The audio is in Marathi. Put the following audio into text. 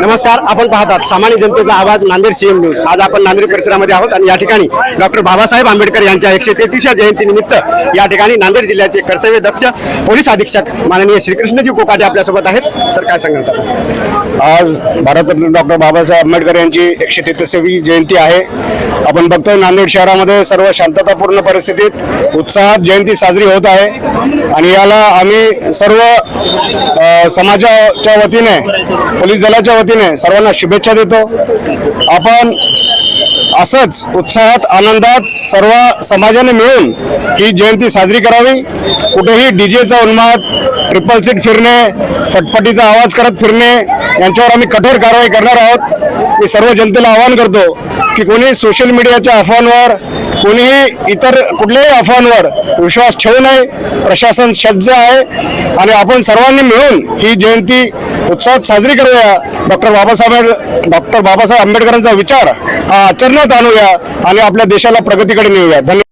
नमस्कार आपण पाहतात सामान्य जनतेचा आवाज नांदेड सीएम न्यूज आज आपण नांदेड परिसरामध्ये आहोत आणि या ठिकाणी डॉक्टर बाबासाहेब आंबेडकर यांच्या एकशे तेहतीसच्या जयंतीनिमित्त या ठिकाणी नांदेड जिल्ह्याचे कर्तव्य दक्ष पोलीस अधीक्षक माननीय श्रीकृष्णजी कोकाटे आपल्यासोबत आहेत. सर काय सांगतात आज भारतरत्न डॉक्टर बाबासाहेब आंबेडकर यांची एकशे तेहतीसवी जयंती आहे. आपण बघतोय नांदेड शहरामध्ये सर्व शांततापूर्ण परिस्थितीत उत्साहात जयंती साजरी होत आहे. आणि याला आम्ही सर्व समाजाच्या वतीने पोलीस दलाच्या वतीने सर्वांना शुभेच्छा देतो. आपण असंच उत्साहात आनंदात सर्व समाजाने मिळून ही जयंती साजरी करावी. कुठेही डीजेचा उन्माद ट्रिपल सीट फिरणे फटफटीचा आवाज करत फिरणे यांच्यावर आम्ही कठोर कारवाई करणार आहोत. मी सर्व जनतेला आवाहन करतो की कोणी सोशल मीडियाच्या अफवांवर कोणीही इतर कुठल्याही अफवांवर विश्वास ठेवू नये. प्रशासन सज्ज आहे. आणि आपण सर्वांनी मिळून ही जयंती उत्साहात साजरी करूया. डॉक्टर बाबासाहेब डॉक्टर बाबासाहेब आंबेडकरांचा विचार हा आचरणात आणूया आणि आपल्या देशाला प्रगतीकडे नेऊया. धन्यवाद.